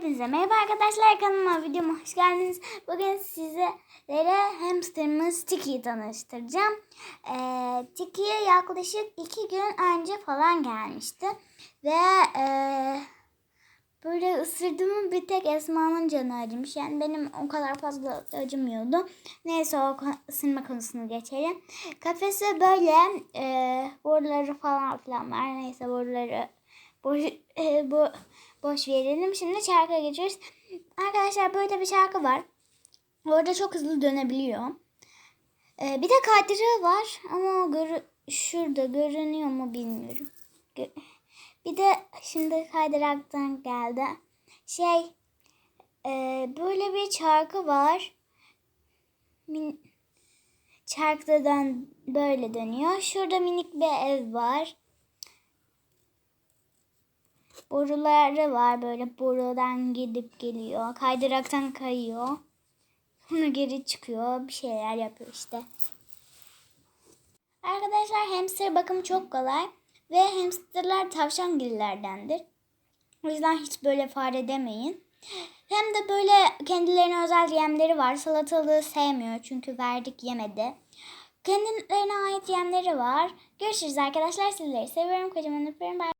Hepinize merhaba arkadaşlar kanalıma videoma hoş geldiniz. Bugün sizlere hamsterımız Tiki'yi tanıştıracağım. Ee, Tiki'ye yaklaşık iki gün önce falan gelmişti. Ve ee, böyle ısırdığımı bir tek Esma'nın canı acımış. Yani benim o kadar fazla acımıyordu. Neyse o ısırma konusunu geçelim. Kafesi böyle ee, boruları falan filan var. Neyse boruları boş, ee, bu boş verelim. Şimdi şarkıya geçiyoruz. Arkadaşlar böyle bir şarkı var. Orada çok hızlı dönebiliyor. Ee, bir de kaydırı var ama o görü- şurada görünüyor mu bilmiyorum. Gö- bir de şimdi kaydıraktan geldi. Şey e, böyle bir şarkı var. Min- Çarkta dön böyle dönüyor. Şurada minik bir ev var. Boruları var böyle borudan gidip geliyor. Kaydıraktan kayıyor. Sonra geri çıkıyor. Bir şeyler yapıyor işte. Arkadaşlar hamster bakımı çok kolay. Ve hamsterlar tavşangillerdendir. O yüzden hiç böyle fare demeyin. Hem de böyle kendilerine özel yemleri var. Salatalığı sevmiyor çünkü verdik yemedi. Kendilerine ait yemleri var. Görüşürüz arkadaşlar. Sizleri seviyorum. Kocaman öpüyorum. Bye.